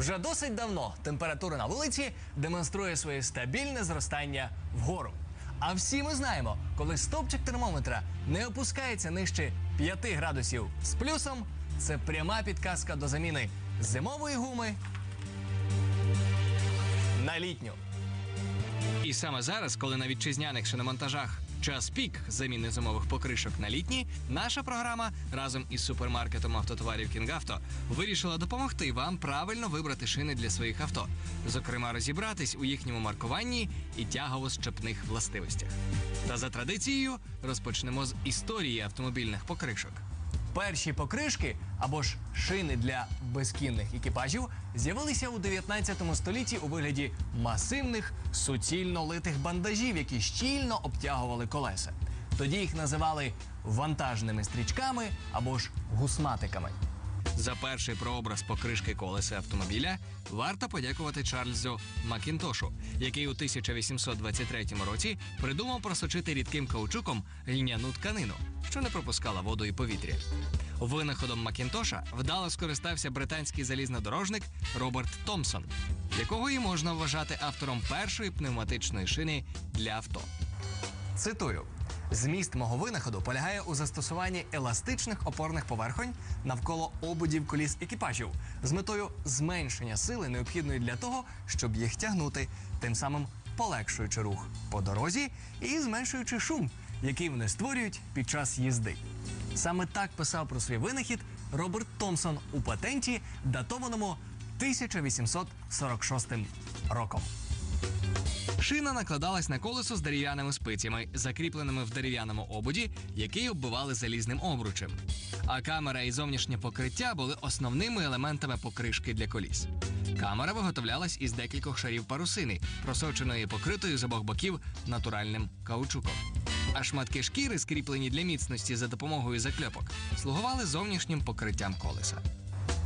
Вже досить давно температура на вулиці демонструє своє стабільне зростання вгору. А всі ми знаємо, коли стопчик термометра не опускається нижче 5 градусів з плюсом, це пряма підказка до заміни зимової гуми на літню. І саме зараз, коли на вітчизняних шиномонтажах час пік заміни зимових покришок на літні, наша програма разом із супермаркетом автотоварів Кінгавто вирішила допомогти вам правильно вибрати шини для своїх авто, зокрема розібратись у їхньому маркуванні і тягово-щепних властивостях. Та за традицією розпочнемо з історії автомобільних покришок. Перші покришки або ж шини для безкінних екіпажів з'явилися у 19 столітті у вигляді масивних суцільно литих бандажів, які щільно обтягували колеса. Тоді їх називали вантажними стрічками або ж гусматиками. За перший прообраз покришки колеса автомобіля варто подякувати Чарльзу Макінтошу, який у 1823 році придумав просочити рідким каучуком льняну тканину, що не пропускала воду і повітря. Винаходом Макінтоша вдало скористався британський залізнодорожник Роберт Томпсон, якого і можна вважати автором першої пневматичної шини для авто. Цитую: зміст мого винаходу полягає у застосуванні еластичних опорних поверхонь навколо ободів коліс екіпажів з метою зменшення сили, необхідної для того, щоб їх тягнути, тим самим полегшуючи рух по дорозі і зменшуючи шум, який вони створюють під час їзди. Саме так писав про свій винахід Роберт Томпсон у патенті, датованому 1846 роком. Шина накладалась на колесо з дерев'яними спицями, закріпленими в дерев'яному ободі, який оббивали залізним обручем. А камера і зовнішнє покриття були основними елементами покришки для коліс. Камера виготовлялась із декількох шарів парусини, просоченої покритою з обох боків натуральним каучуком. А шматки шкіри, скріплені для міцності за допомогою закльопок, слугували зовнішнім покриттям колеса.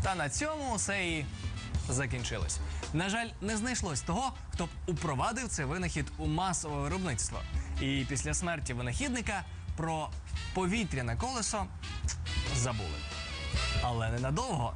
Та на цьому все і закінчилось. На жаль, не знайшлось того, хто б упровадив цей винахід у масове виробництво. І після смерті винахідника про повітряне колесо забули. Але ненадовго.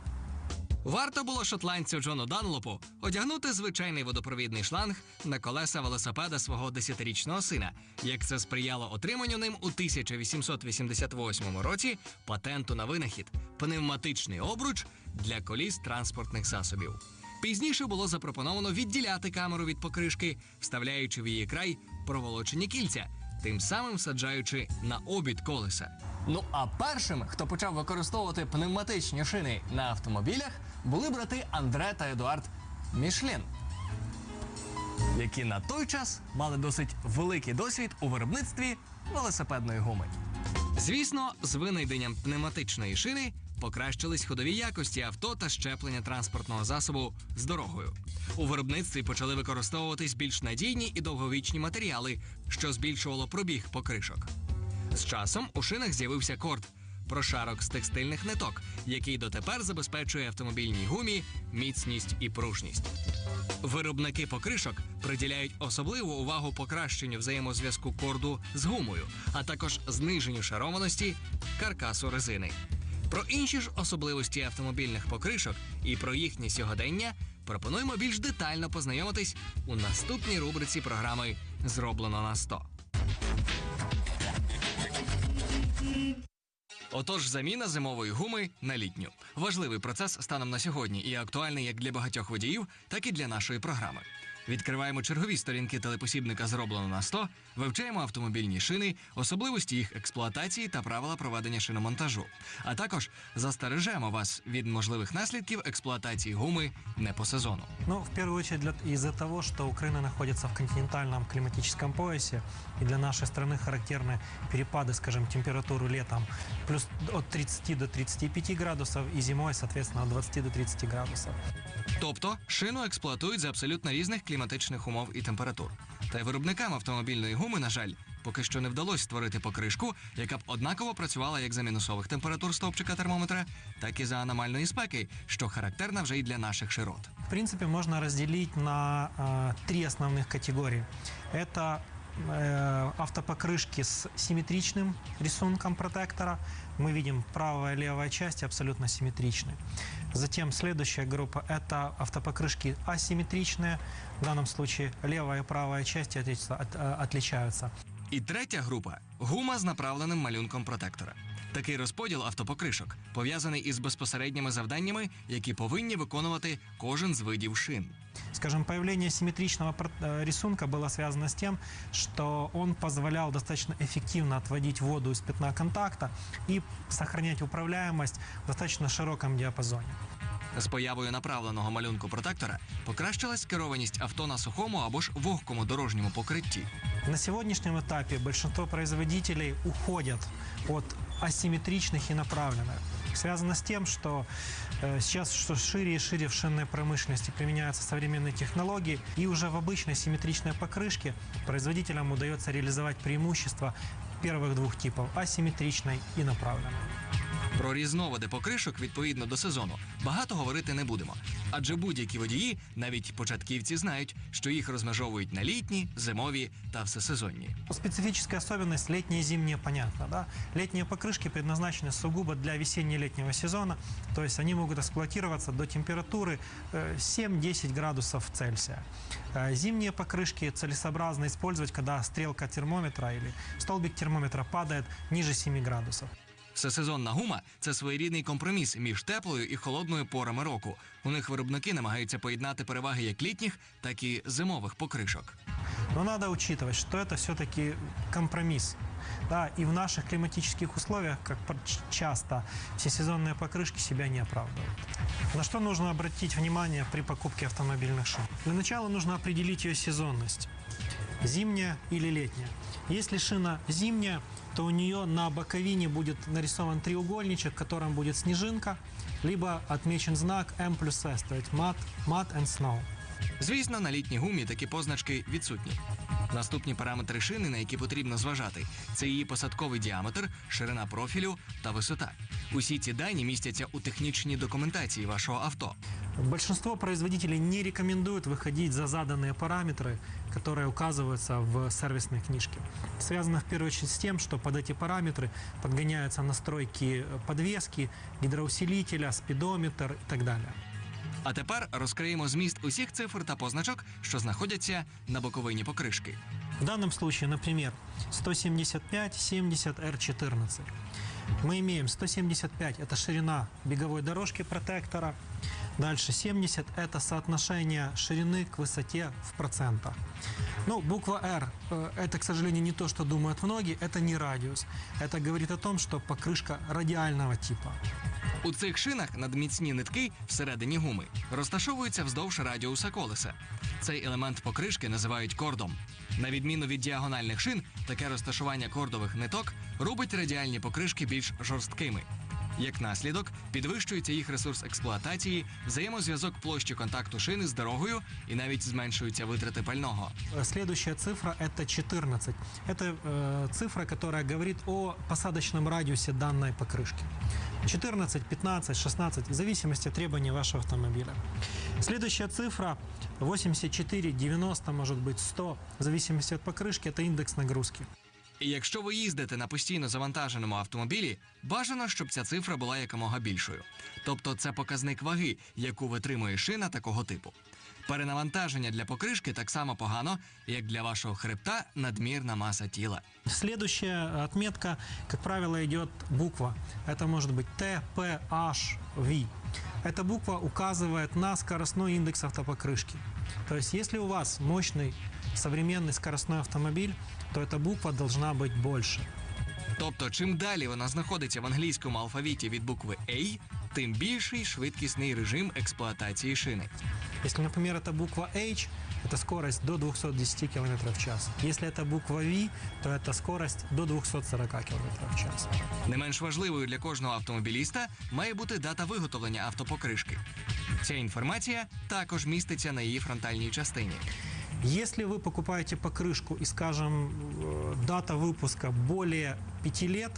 Варто було шотландцю Джону Данлопу одягнути звичайний водопровідний шланг на колеса велосипеда свого десятирічного сина, як це сприяло отриманню ним у 1888 році патенту на винахід пневматичний обруч для коліс транспортних засобів. Пізніше було запропоновано відділяти камеру від покришки, вставляючи в її край проволочені кільця, тим самим саджаючи на обід колеса. Ну а першим, хто почав використовувати пневматичні шини на автомобілях, були брати Андре та Едуард Мішлен, які на той час мали досить великий досвід у виробництві велосипедної гуми. Звісно, з винайденням пневматичної шини покращились ходові якості авто та щеплення транспортного засобу з дорогою. У виробництві почали використовуватись більш надійні і довговічні матеріали, що збільшувало пробіг покришок. З часом у шинах з'явився корд прошарок з текстильних ниток, який дотепер забезпечує автомобільній гумі міцність і пружність. Виробники покришок приділяють особливу увагу покращенню взаємозв'язку корду з гумою, а також зниженню шарованості каркасу резини. Про інші ж особливості автомобільних покришок і про їхнє сьогодення пропонуємо більш детально познайомитись у наступній рубриці програми Зроблено на 100». Отож, заміна зимової гуми на літню. Важливий процес станом на сьогодні і актуальний як для багатьох водіїв, так і для нашої програми. Відкриваємо чергові сторінки телепосібника зроблено на 100, вивчаємо автомобільні шини, особливості їх експлуатації та правила проведення шиномонтажу. А також застережемо вас від можливих наслідків експлуатації гуми не по сезону. Ну, в первую очередь для- из-за того, что Украина находится в континентальном климатическом поясе, и для нашей страны характерны перепады, скажем, температуры летом плюс от 30 до 35 градусов, и зимой, соответственно, от 20 до 30 градусов. Тобто шину експлуатують за абсолютно різних кліматичних умов і температур. Та й виробникам автомобільної гуми, на жаль, поки що не вдалося створити покришку, яка б однаково працювала як за мінусових температур стовпчика термометра, так і за аномальної спеки, що характерна вже й для наших широт. В принципе, можно разделить на э, три основных категории. Это э, автопокрышки с симметричным рисунком протектора. Мы видим правая и левая части абсолютно симметричны. Затем следующая группа – это автопокрышки асимметричные. В данном случае левая и правая части отлич- от- э, отличаются. І третя група гума з направленим малюнком протектора. Такий розподіл автопокришок пов'язаний із безпосередніми завданнями, які повинні виконувати кожен з видів шин. Скажем, появление симметричного пр- э, рисунка было связано с тем, что он позволял достаточно эффективно отводить воду из пятна контакта и сохранять управляемость в достаточно широком диапазоне. З появою направленого малюнку протектора покращилась керованість авто на сухому або ж вогкому дорожньому покритті. На сегодняшнем этапе большинство производителей уходят от асимметричных и направленных. Связано с тем, что э, сейчас что шире и шире в шинной промышленности применяются современные технологии, и уже в обычной симметричной покрышке производителям удается реализовать преимущества первых двух типов – асимметричной и направленной. Про різновиди покришок відповідно до сезону багато говорити не будемо, адже будь-які водії, навіть початківці, знають, що їх розмежовують на літні, зимові та всесезонні. Специфическая особенность летние и зимние понятно. Да? Летние покрышки предназначены сугубо для весенне-летнего сезона, то есть они могут эксплуатироваться до температуры э, 7-10 градусов Цельсия. Э, Зимние покрышки целесообразно использовать, когда стрелка термометра или столбик термометра падает ниже 7 градусов. Всесезонна гума це своєрідний компроміс між теплою і холодною порами року. У них виробники намагаються поєднати переваги як літніх, так і зимових покришок. Но надо учитывать, что это все-таки компромисс. Да, и в наших климатических условиях, как пр- ч- часто, всесезонные покрышки себя не оправдывают. На что нужно обратить внимание при покупке автомобильных шин? Для начала нужно определить ее сезонность. Зимняя или летняя. Если шина зимняя, то у нее на боковине будет нарисован треугольничек, в котором будет снежинка, либо отмечен знак M плюс S, то есть mud, mud and snow. Звісно, на літній гумі такі позначки відсутні. Наступні параметри шини, на які потрібно зважати, це її посадковий діаметр, ширина профілю та висота. Усі ці дані містяться у технічній документації вашого авто. Большинство производителей не рекомендуют выходить за заданные параметры, которые указываются в сервисной книжке. Связано в первую очередь с тем, что под эти параметры подгоняются настройки подвески, гидроусилителя, спидометр и так далее. А тепер розкриємо зміст усіх цифр та позначок, що знаходяться на боковині покришки. В данном случае, например, 175-70 R14. Мы имеем 175 – это ширина беговой дорожки протектора. Дальше 70 – это соотношение ширины к высоте в процентах. Ну, буква R э, – это, к сожалению, не то, что думают многие, это не радиус. Это говорит о том, что покрышка радиального типа. У цих шинах надміцні нитки всередині гуми розташовуються вздовж радіуса колеса. Цей елемент покришки називають кордом. На відміну від діагональних шин, таке розташування кордових ниток робить радіальні покришки більш жорсткими. Як наслідок, підвищується їх ресурс експлуатації, взаємозв'язок площі контакту шини з дорогою і навіть зменшуються витрати пального. Э, Следующая цифра – это 14. Это э, цифра, которая говорит о посадочном радиусе данной покрышки. 14, 15, 16, в зависимости от требований вашего автомобиля. Следующая цифра 84, 90, может быть 100, в зависимости от покрышки, это индекс нагрузки. І якщо ви їздите на постійно завантаженому автомобілі, бажано, щоб ця цифра була якомога більшою. Тобто це показник ваги, яку витримує шина такого типу. Перенавантаження для покришки так само погано, як для вашого хребта надмірна маса тіла. Следующая отметка, как правило, идет буква. Это может быть Т, П, H, V. Эта буква указывает на скоростной индекс автопокрышки. То есть, если у вас мощный современный скоростной автомобиль, то эта буква должна быть больше. Тобто, чим далі вона знаходиться в англійському алфавіті від букви A, тим більший швидкісний режим експлуатації шини. Если, например, это буква H, это скорость до 210 км в час. Если это буква V, то это скорость до 240 км в час. Не менш важливою для кожного автомобіліста має бути дата виготовлення автопокришки. Ця інформація також міститься на її фронтальній частині. Если вы покупаете покрышку и, скажем, э, дата выпуска более 5 лет,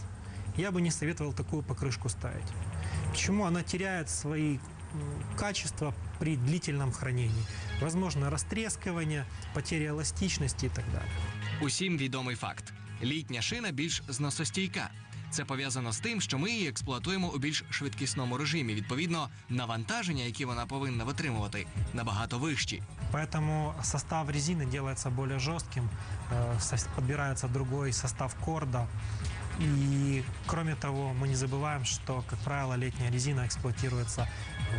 я бы не советовал такую покрышку ставить. Почему? Она теряет свои м, качества при длительном хранении. Возможно растрескивание, потеря эластичности и так далее. Усім відомий факт: літня шина більш зносостійка. Це пов'язано з тим, що ми її експлуатуємо у більш швидкісному режимі. Відповідно, навантаження, які вона повинна витримувати, набагато вищі. Поэтому состав резины делается более жестким, э, сос- подбирается другой состав корда. И кроме того, мы не забываем, что, как правило, летняя резина эксплуатируется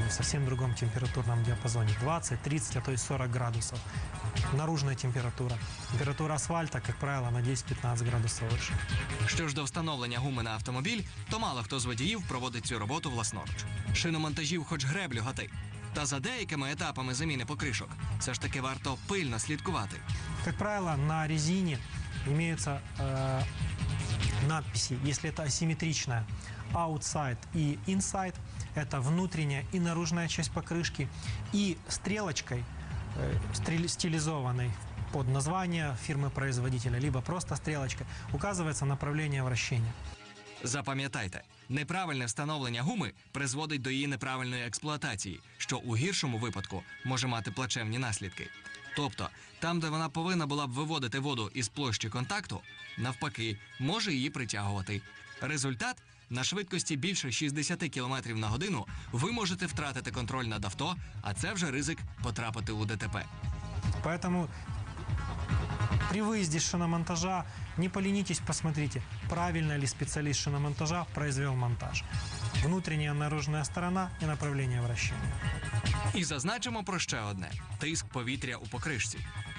в совсем другом температурном диапазоне. 20, 30, а то и 40 градусов. Наружная температура. Температура асфальта, как правило, на 10-15 градусов выше. Що ж до встановлення гуми на автомобіль, то мало хто з водіїв проводить цю роботу власноруч. Шиномонтажів хоч греблю гати. Та за деякими етапами заміни покришок все ж таки варто пильно слідкувати. Как правило, на резине имеются э, надписи, если это асимметричная, outside и inside, это внутренняя и наружная часть покрышки, и стрелочкой, э, стрели- стилизованной под название фирмы-производителя, либо просто стрелочкой, указывается направление вращения. Запам'ятайте, неправильне встановлення гуми призводить до її неправильної експлуатації, що у гіршому випадку може мати плачевні наслідки. Тобто, там, де вона повинна була б виводити воду із площі контакту, навпаки, може її притягувати. Результат на швидкості більше 60 км на годину ви можете втратити контроль над авто, а це вже ризик потрапити у ДТП. Поэтому при выезде с шиномонтажа не поленитесь, посмотрите, правильно ли специалист шиномонтажа произвел монтаж. Внутренняя наружная сторона и направление вращения. І зазначимо про ще одне: тиск повітря у покришці.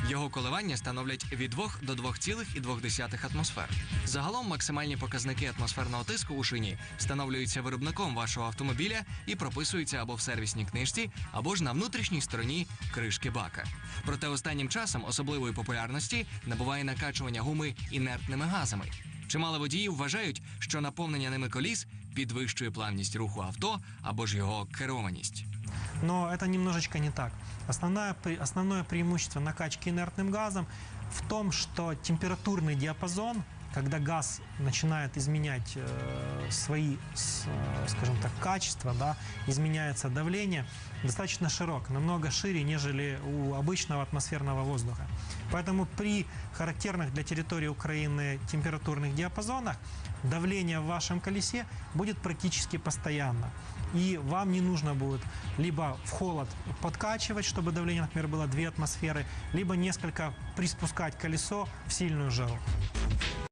Його коливання становлять від 2 до 2,2 атмосфер. Загалом максимальні показники атмосферного тиску у шині встановлюються виробником вашого автомобіля і прописуються або в сервісній книжці, або ж на внутрішній стороні кришки бака. Проте останнім часом особливої популярності набуває накачування гуми інертними газами. Чимало водіїв вважають, що наповнення ними коліс підвищує плавність руху авто або ж його керованість. Но это немножечко не так. Основное, пре- основное преимущество накачки инертным газом в том, что температурный диапазон, когда газ начинает изменять э, свои, э, скажем так, качества, да, изменяется давление, достаточно широк, намного шире, нежели у обычного атмосферного воздуха. Поэтому при характерных для территории Украины температурных диапазонах давление в вашем колесе будет практически постоянно. И вам не нужно будет либо в холод подкачивать, чтобы давление, например, было 2 атмосферы, либо несколько приспускать колесо в сильную жару.